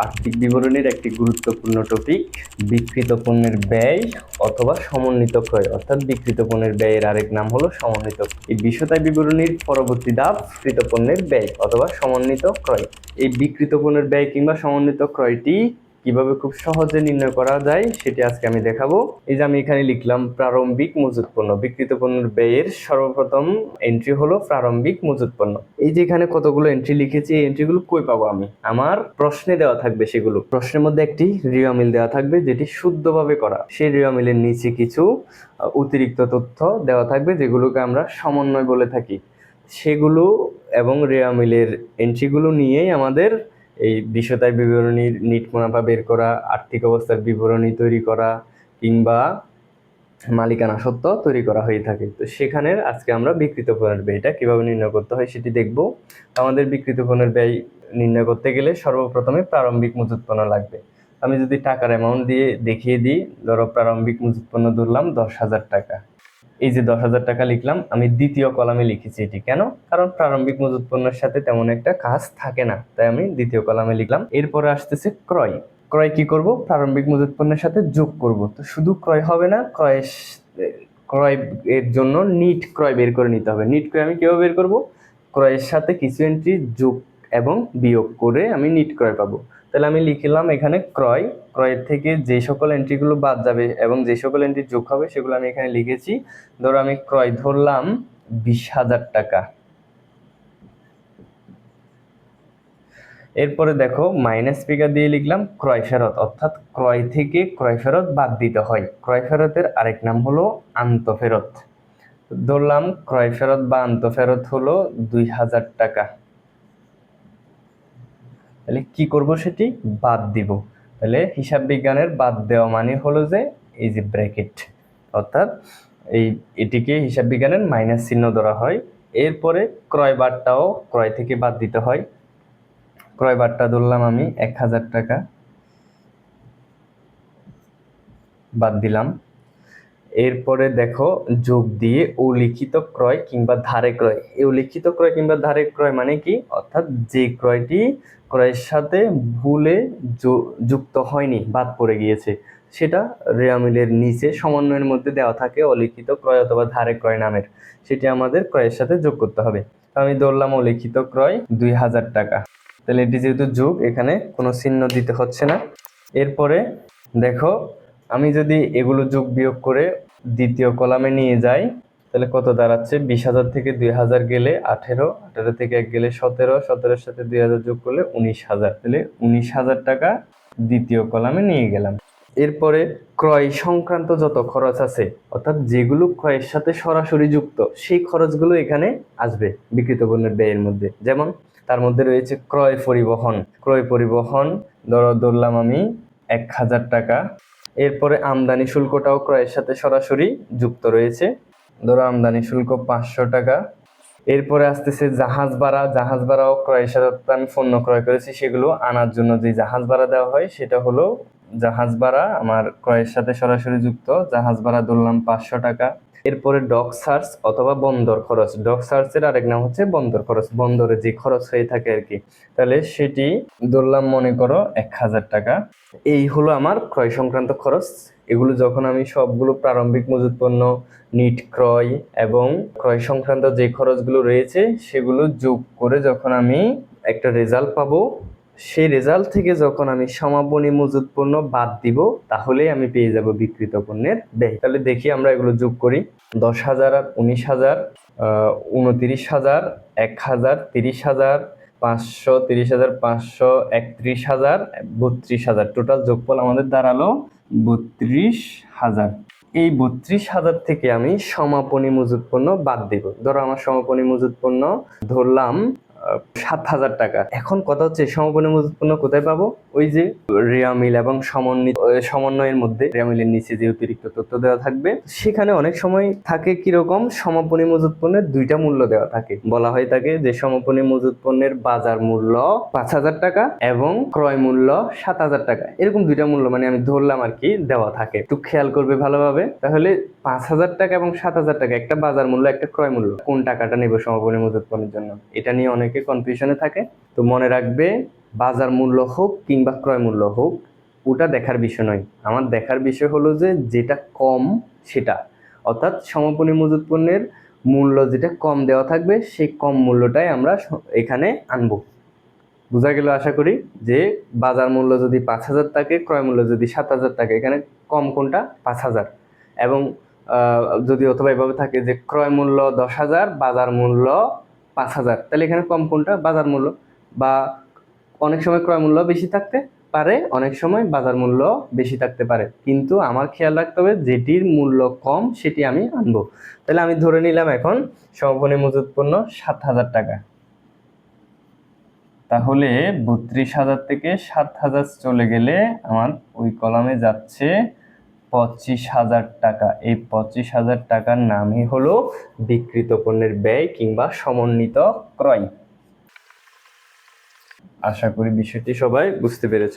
আর্থিক বিবরণীর একটি গুরুত্বপূর্ণ টপিক বিকৃত পণ্যের ব্যয় অথবা সমন্বিত ক্রয় অর্থাৎ বিকৃত পণ্যের ব্যয়ের আরেক নাম হলো সমন্বিত এই বিশ্বতায় বিবরণীর পরবর্তী ধাপ কৃত পণ্যের ব্যয় অথবা সমন্বিত ক্রয় এই বিকৃত পণ্যের ব্যয় কিংবা সমন্বিত ক্রয়টি কীভাবে খুব সহজে নির্ণয় করা যায় সেটি আজকে আমি দেখাবো। এই যে আমি এখানে লিখলাম, প্রারম্ভিক মজুত পণ্য বিকৃত পণ্যের ব্যয়ের সর্বপ্রথম এন্ট্রি হলো প্রারম্ভিক মজুত পণ্য। এই যে এখানে কতগুলো এন্ট্রি লিখেছি, এই এন্ট্রিগুলো কই পাবো আমি? আমার প্রশ্নে দেওয়া থাকবে সেগুলো। প্রশ্নের মধ্যে একটি রিয়া মিল দেওয়া থাকবে, যেটি শুদ্ধভাবে করা। সেই রিয়া মিলের নিচে কিছু অতিরিক্ত তথ্য দেওয়া থাকবে, যেগুলোকে আমরা সমন্বয় বলে থাকি। সেগুলো এবং রেয়া মিলের এন্ট্রিগুলো নিয়েই আমাদের এই বিশ্বতায় বিবরণীর নিট মুনাফা বের করা, আর্থিক অবস্থার বিবরণী তৈরি করা কিংবা মালিকানা সত্ত্ব তৈরি করা হয়ে থাকে। তো সেখানের আজকে আমরা বিকৃত পণ্যের ব্যয়টা কীভাবে নির্ণয় করতে হয় সেটি দেখব। আমাদের বিকৃত পণ্যের ব্যয় নির্ণয় করতে গেলে সর্বপ্রথমে প্রারম্ভিক মজুত পণ্য লাগবে। আমি যদি টাকার অ্যামাউন্ট দিয়ে দেখিয়ে দিই, ধরো প্রারম্ভিক মজুত পণ্য ধরলাম দশ হাজার টাকা। এই যে দশ হাজার টাকা লিখলাম, আমি দ্বিতীয় কলামে লিখেছি এটি। কেন? কারণ প্রারম্ভিক মজুত পণ্যের সাথে তেমন একটা কাজ থাকে না। তাই আমি দ্বিতীয় কলামে লিখলাম। এরপরে আসতেছে ক্রয়। ক্রয় কি করব? প্রারম্ভিক মজুত পণ্যের সাথে যোগ করব। তো শুধু ক্রয় হবে না ক্রয়ের ক্রয় এর জন্য নিট ক্রয় বের করে নিতে হবে। নিট ক্রয় আমি কীভাবে বের করব? ক্রয়ের সাথে কিছু এন্ট্রি যোগ এবং বিয়োগ করে আমি নিট ক্রয় পাবো। তাহলে আমি লিখলাম এখানে ক্রয়। ক্রয়ের থেকে যে সকল এন্ট্রিগুলো বাদ যাবে এবং যে সকল এন্ট্রি যোগ হবে, সেগুলো আমি এখানে লিখেছি। ধরো আমি ক্রয় ধরলাম বিশ হাজার টাকা। এরপরে দেখো মাইনাস ফিগার দিয়ে লিখলাম ক্রয় ফেরত। অর্থাৎ ক্রয় থেকে ক্রয় ফেরত বাদ দিতে হয়। ক্রয় ফেরতের আরেক নাম হলো আন্ত ফেরত। ধরলাম ক্রয় ফেরত বা আন্ত ফেরত হলো দুই হাজার টাকা। তাহলে কি করব সেটি? বাদ দিব। তাহলে হিসাব বিজ্ঞানের বাদ দেওয়া মানে হলো যে, এই যে ব্র্যাকেট, অর্থাৎ এই এটিকে হিসাব বিজ্ঞানের মাইনাস চিহ্ন ধরা হয়। এরপরে ক্রয় বারটাও ক্রয় থেকে বাদ দিতে হয়। ক্রয় বারটা ধরলাম আমি এক হাজার টাকা। বাদ দিলাম। এরপরে দেখো যোগ দিয়ে উল্লিখিত ক্রয় কিংবা ধারে ক্রয়। এই উল্লিখিত ক্রয় কিংবা ধারে ক্রয় মানে কি? অর্থাৎ যে ক্রয়টি ক্রয়ের সাথে ভুলে যুক্ত হয়নি, বাদ পড়ে গিয়েছে, সেটা রেয়ামিলের নিচে সমন্বয়ের মধ্যে দেওয়া থাকে অলিখিত ক্রয় অথবা ধারে ক্রয় নামের। সেটি আমাদের ক্রয়ের সাথে যোগ করতে হবে। আমি ধরলাম অলিখিত ক্রয় দুই হাজার টাকা। তাহলে এটি যেহেতু যোগ, এখানে কোনো চিহ্ন দিতে হচ্ছে না। এরপরে দেখো আমি যদি এগুলো যোগ বিয়োগ করে দ্বিতীয় কলামে নিয়ে যাই, তাহলে কত দাঁড়াচ্ছে? বিশ হাজার থেকে দুই হাজার গেলে আঠেরো আঠেরো থেকে এক গেলে সতেরো, সতেরোর সাথে দুই হাজার যোগ করলে উনিশ হাজার। তাহলে উনিশ হাজার টাকা দ্বিতীয় কলামে নিয়ে গেলাম। এরপরে ক্রয় সংক্রান্ত যত খরচ আছে, অর্থাৎ যেগুলো ক্রয়ের সাথে সরাসরি যুক্ত, সেই খরচগুলো এখানে আসবে বিকৃত পণ্যের ব্যয়ের মধ্যে। যেমন তার মধ্যে রয়েছে ক্রয় পরিবহন। ক্রয় পরিবহন, ধরো ধরলাম আমি এক হাজার টাকা এরপরে আমদানি শুল্কটাও ক্রয়ের সাথে সরাসরি যুক্ত রয়েছে। ধরো আমদানি শুল্ক পাঁচশো টাকা। এরপরে আসতেছে জাহাজ ভাড়া। জাহাজ ভাড়াও ক্রয়ের সাথে আমি পণ্য ক্রয় করেছি। সেগুলো আনার জন্য যে জাহাজ ভাড়া দেওয়া হয়, সেটা হলো জাহাজ ভাড়া আমার ক্রয়ের সাথে সরাসরি যুক্ত। জাহাজ ভাড়া ধরলাম পাঁচশো টাকা। এরপরে ডক সার্চ অথবা বন্দর খরচ। ডক সার্চের আরেক নাম হচ্ছে বন্দর খরচ। বন্দরে যে খরচ হয়ে থাকে আর কি, তাহলে সেটি ধরলাম মনে করো এক হাজার টাকা। এই হলো আমার ক্রয় সংক্রান্ত খরচ। এগুলো যখন আমি সবগুলো প্রারম্ভিক মজুত পণ্য, নিট ক্রয় এবং ক্রয় সংক্রান্ত যে খরচগুলো রয়েছে, সেগুলো যোগ করে যখন আমি একটা রেজাল্ট পাবো সেই রেজাল্ট থেকে যখন আমি সমাপনী মজুত পণ্য বাদ দিব, তাহলেই আমি পেয়ে যাব বিকৃত পণ্যের ব্যয়। তাহলে দেখি আমরা এগুলো যোগ করি। দশ হাজার আর উনিশ হাজার উনতিরিশ হাজার এক হাজার তিরিশ হাজার পাঁচশো তিরিশ হাজার পাঁচশো একত্রিশ হাজার বত্রিশ হাজার টোটাল যোগফল আমাদের দাঁড়াল বত্রিশ হাজার এই বত্রিশ হাজার থেকে আমি সমাপনী মজুত পণ্য বাদ দেব। ধরো আমার সমাপনী মজুত পণ্য ধরলাম সাত হাজার টাকা। এখন কথা হচ্ছে সমাপনী মজুত পণ্য কোথায় পাবো? ওই যে রেয়া মিল এবং সমন্বিত সমন্বয়ের মধ্যে। রেয়া মিলের নিচে যে অতিরিক্ত তথ্য দেওয়া থাকবে, সেখানে অনেক সময় থাকে কীরকম সমাপনী মজুত পণ্যের দুইটা মূল্য দেওয়া থাকে। বলা হয় থাকে যে সমাপনী মজুত পণ্যের বাজার মূল্য পাঁচ হাজার টাকা এবং ক্রয় মূল্য সাত হাজার টাকা। এরকম দুইটা মূল্য মানে আমি ধরলাম আর কি, দেওয়া থাকে। একটু খেয়াল করবে ভালোভাবে। তাহলে পাঁচ হাজার টাকা এবং সাত হাজার টাকা, একটা বাজার মূল্য, একটা ক্রয় মূল্য। কোন টাকাটা নেব সমাপনী মজুত পণ্যের জন্য? এটা নিয়ে অনেকে কনফিউশনে থাকে, তো মনে রাখবে বাজার মূল্য হোক কিংবা ক্রয় মূল্য হোক, ওটা দেখার বিষয় নয়। আমার দেখার বিষয় হলো যে যেটা কম, সেটা। অর্থাৎ সমাপনী মজুত পণ্যের মূল্য যেটা কম দেওয়া থাকবে, সেই কম মূল্যটাই আমরা এখানে আনব। বোঝা গেল আশা করি যে বাজার মূল্য যদি পাঁচ হাজার থাকে, ক্রয় মূল্য যদি সাত হাজার থাকে, এখানে কম কোনটা? পাঁচ হাজার। এবং যদি অথবা এভাবে থাকে যে ক্রয় মূল্য দশ হাজার, বাজার মূল্য পাঁচ হাজার। তাহলে এখানে কম কোনটা? বাজার মূল্য। বা অনেক সময় ক্রয় মূল্য বেশি থাকতে পারে, অনেক সময় বাজার মূল্য বেশি থাকতে পারে। কিন্তু আমার খেয়াল রাখতে হবে, যেটির মূল্য কম, সেটি আমি আনব। তাহলে আমি ধরে নিলাম এখন সমাপনী মজুত পণ্য সাত হাজার টাকা। তাহলে বত্রিশ হাজার থেকে সাত হাজার চলে গেলে আমার ওই কলামে যাচ্ছে পঁচিশ হাজার টাকা। এই পঁচিশ হাজার টাকার নামই হলো বিকৃত পণ্যের ব্যয় কিংবা সমন্বিত ক্রয়। আশা করি বিষয়টি সবাই বুঝতে পেরেছ।